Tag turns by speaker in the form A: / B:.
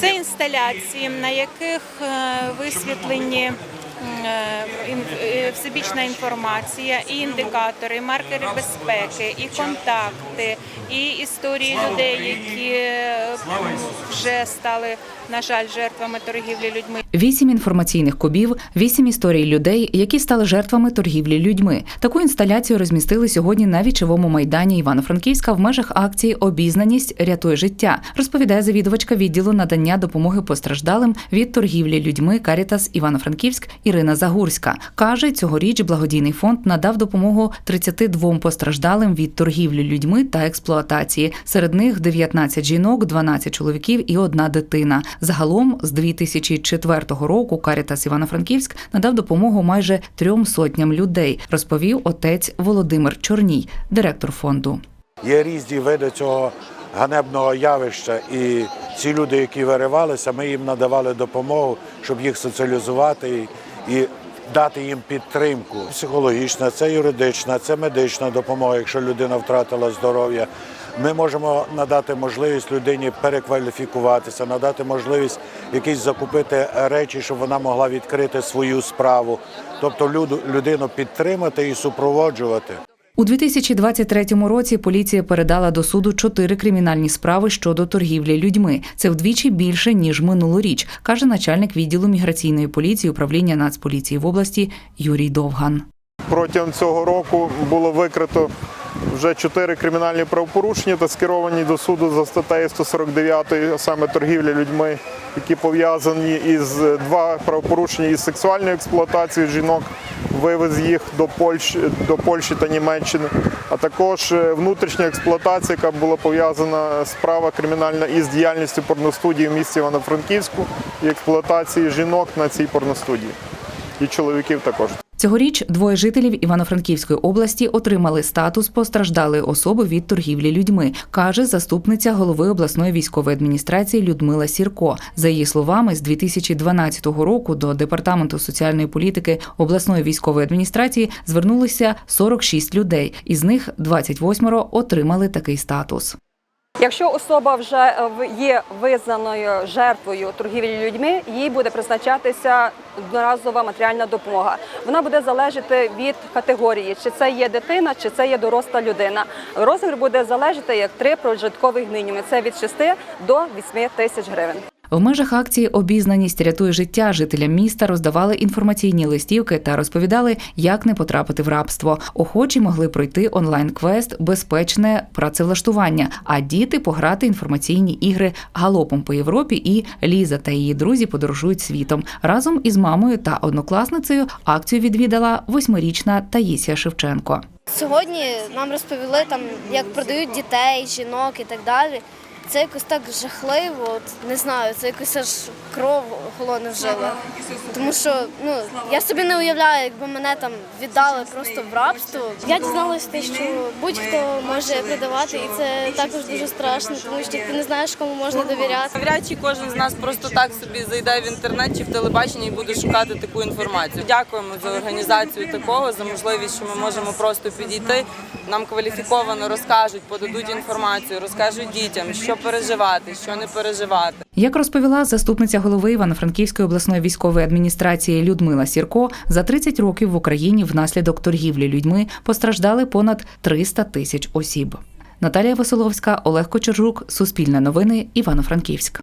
A: Це інсталяції, на яких е, висвітлені е, всебічна інформація, і індикатори, і маркери безпеки, і контакти, і історії людей, які е, вже стали, на жаль, жертвами торгівлі людьми.
B: Вісім інформаційних кубів, вісім історій людей, які стали жертвами торгівлі людьми. Таку інсталяцію розмістили сьогодні на вічовому майдані Івано-Франківська в межах акції Обізнаність рятує життя, розповідає завідувачка відділу надання допомоги постраждалим від торгівлі людьми Карітас Івано-Франківськ Ірина Загурська. Каже, цьогоріч благодійний фонд надав допомогу 32 постраждалим від торгівлі людьми та експлуатації. Серед них 19 жінок, 12 чоловіків і одна дитина. Загалом з 2004 року Карітас Івано-Франківськ надав допомогу майже трьом сотням людей, розповів отець Володимир Чорній, директор фонду.
C: Є різні види цього ганебного явища, і ці люди, які виривалися, ми їм надавали допомогу, щоб їх соціалізувати і, дати їм підтримку. Психологічна, це юридична, це медична допомога, якщо людина втратила здоров'я. Ми можемо надати можливість людині перекваліфікуватися, надати можливість якісь закупити речі, щоб вона могла відкрити свою справу, тобто людину підтримати і супроводжувати.
B: У 2023 році поліція передала до суду чотири кримінальні справи щодо торгівлі людьми. Це вдвічі більше ніж минулоріч, каже начальник відділу міграційної поліції управління Нацполіції в області Юрій Довган.
D: Протягом цього року було викрито вже чотири кримінальні правопорушення та скеровані до суду за статтею 149, а саме торгівля людьми, які пов'язані із два правопорушення із сексуальною експлуатацією жінок, вивез їх до Польщі, до Польщі та Німеччини, а також е, внутрішня експлуатація, яка була пов'язана справа кримінальна із діяльністю порностудії в місті Івано-Франківську і експлуатації жінок на цій порностудії. І чоловіків також.
B: Цьогоріч двоє жителів Івано-Франківської області отримали статус постраждалої особи від торгівлі людьми, каже заступниця голови обласної військової адміністрації Людмила Сірко. За її словами, з 2012 року до департаменту соціальної політики обласної військової адміністрації звернулися 46 людей, із них 28 отримали такий статус.
E: Якщо особа вже е, в- є визнаною жертвою торгівлі людьми, їй буде призначатися одноразова матеріальна допомога. Вона буде залежати від категорії, чи це є дитина, чи це є доросла людина. Розмір буде залежати як три прожиткових мінімуми. Це від 6 до 8 тисяч гривень.
B: В межах акції Обізнаність рятує життя жителям міста роздавали інформаційні листівки та розповідали, як не потрапити в рабство. Охочі могли пройти онлайн-квест Безпечне працевлаштування, а діти пограти інформаційні ігри галопом по Європі. І Ліза та її друзі подорожують світом. Разом із мамою та однокласницею акцію відвідала восьмирічна Таїсія Шевченко.
F: Сьогодні нам розповіли там, як продають дітей, жінок і так далі. Це якось так жахливо, от, не знаю, це якось аж кров холоне в жилах. Тому що ну я собі не уявляю, якби мене там віддали просто в рабство. Я дізналася те, що будь-хто може продавати, і це також дуже страшно, тому що ти не знаєш, кому можна довіряти.
G: Навряд чи кожен з нас просто так собі зайде в інтернет чи в телебачення і буде шукати таку інформацію. Дякуємо за організацію такого, за можливість, що ми можемо просто підійти. Нам кваліфіковано розкажуть, подадуть інформацію, розкажуть дітям, що переживати, що не переживати.
B: Як розповіла заступниця голови Івано-Франківської обласної військової адміністрації Людмила Сірко, за 30 років в Україні внаслідок торгівлі людьми постраждали понад 300 тисяч осіб. Наталія Василовська, Олег Кочержук, Суспільне новини, Івано-Франківськ.